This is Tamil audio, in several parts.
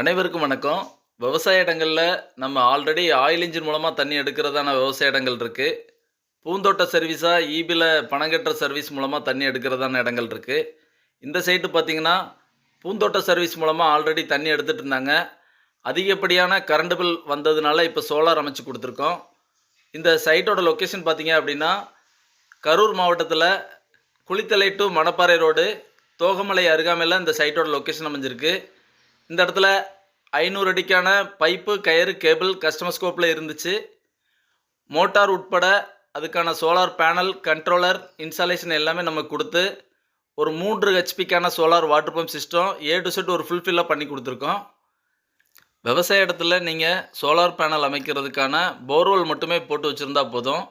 அனைவருக்கும் வணக்கம். விவசாய இடங்களில் நம்ம ஆல்ரெடி ஆயில் இன்ஜின் மூலமாக தண்ணி எடுக்கிறதான விவசாய இடங்கள் இருக்குது பூந்தோட்ட சர்வீஸாக ஈபியில் பணம் கட்டுற சர்வீஸ் மூலமாக தண்ணி எடுக்கிறதான இடங்கள் இருக்குது இந்த சைட்டு பார்த்தீங்கன்னா பூந்தோட்ட சர்வீஸ் மூலமாக ஆல்ரெடி தண்ணி எடுத்துகிட்டு இருந்தாங்க. அதிகப்படியான கரண்ட் பில் வந்ததுனால இப்போ சோலார் அமைச்சு கொடுத்துருக்கோம். இந்த சைட்டோட லொக்கேஷன் பார்த்திங்க அப்படின்னா கரூர் மாவட்டத்தில் குளித்தலை டு மணப்பாறை ரோடு தோகமலை அருகாமையில் இந்த சைட்டோட லொக்கேஷன் அமைஞ்சிருக்கு. இந்த இடத்துல ஐநூறு அடிக்கான பைப்பு கயிறு கேபிள் கஸ்டமர் ஸ்கோப்பில் இருந்துச்சு. மோட்டார் உட்பட அதுக்கான சோலார் பேனல் கண்ட்ரோலர் இன்ஸ்டாலேஷன் எல்லாமே நம்ம கொடுத்து ஒரு மூன்று ஹெச்பிக்கான solar water pump system A to Z ஒரு ஃபுல்ஃபில்லாக பண்ணி கொடுத்துருக்கோம். விவசாய இடத்துல நீங்கள் சோலார் பேனல் அமைக்கிறதுக்கான போர்வெல் மட்டுமே போட்டு வச்சுருந்தா போதும்.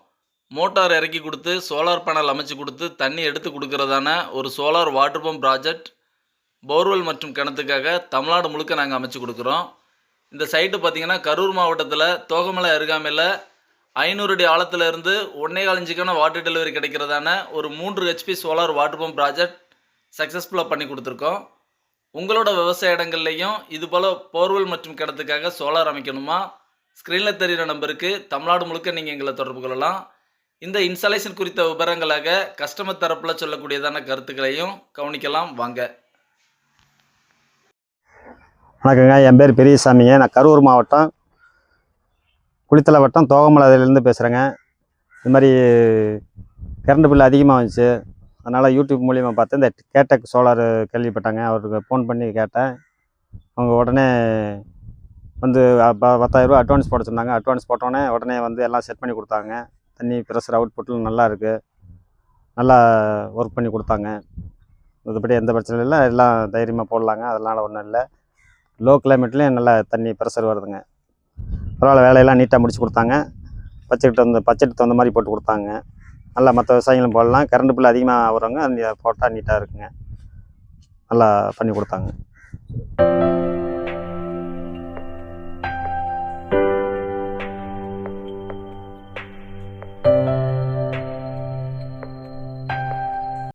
மோட்டார் இறக்கி கொடுத்து சோலார் பேனல் அமைச்சு கொடுத்து தண்ணி எடுத்து கொடுக்கறதான ஒரு solar water pump project borewell மற்றும் கிணத்துக்காக தமிழ்நாடு முழுக்க நாங்கள் அமைச்சு கொடுக்குறோம். இந்த சைட்டு பார்த்தீங்கன்னா கரூர் மாவட்டத்தில் தோகமலை அருகாமையில் ஐநூறு அடி ஆழத்துலேருந்து இருந்து ஒன்னே வாட்டர் டெலிவரி கிடைக்கிறதான ஒரு மூன்று HP solar water pump project சக்ஸஸ்ஃபுல்லாக பண்ணி கொடுத்துருக்கோம். உங்களோட விவசாய இடங்கள்லையும் இதுபோல் போர்வெல் மற்றும் கிணத்துக்காக சோலார் அமைக்கணுமா? ஸ்க்ரீனில் தெரிகிற நம்பருக்கு தமிழ்நாடு முழுக்க நீங்கள் எங்களை தொடர்பு கொள்ளலாம். இந்த இன்ஸ்டாலேஷன் குறித்த விவரங்களாக கஸ்டமர் தரப்பில் சொல்லக்கூடியதான கருத்துக்களையும் கவனிக்கலாம். வாங்க. வணக்கங்க. என் பேர் பெரியசாமிங்க. நான் கரூர் மாவட்டம் குளித்தலை வட்டம் தோகமலையிலேருந்து பேசுகிறேங்க இது மாதிரி கரண்ட் பில் அதிகமாக வந்துச்சு. அதனால் யூடியூப் மூலியமாக பார்த்து இந்த கேட்டக் சோலார் கேள்விப்பட்டாங்க. அவருக்கு ஃபோன் பண்ணி கேட்டேன். அவங்க உடனே வந்து ப- பத்தாயிரரூபா அட்வான்ஸ் போட சொன்னாங்க. அட்வான்ஸ் போட்டோன்னே உடனே வந்து எல்லாம் செட் பண்ணி கொடுத்தாங்க. தண்ணி ப்ரெஷர் அவுட்புட்டில் நல்லா இருக்குது நல்லா ஒர்க் பண்ணி கொடுத்தாங்க. மற்றபடி எந்த பிரச்சனையும் இல்லை. எல்லாம் தைரியமாக போடலாங்க. அதனால் ஒன்றும் இல்லை. லோ கிளைமேட்லேயும் நல்லா தண்ணி ப்ரெஷர் வருதுங்க. பரவாயில்ல வேலையெல்லாம் நீட்டாக முடிச்சு கொடுத்தாங்க. பட்ஜெட் தகுந்த பட்ஜெட் தகுந்த மாதிரி போட்டு கொடுத்தாங்க. நல்லா மற்ற விவசாயிகளும் போடலாம். கரண்ட் பில் அதிகமாக வருவாங்க அந்த போட்டால் நீட்டாக இருக்குங்க. நல்லா பண்ணி கொடுத்தாங்க.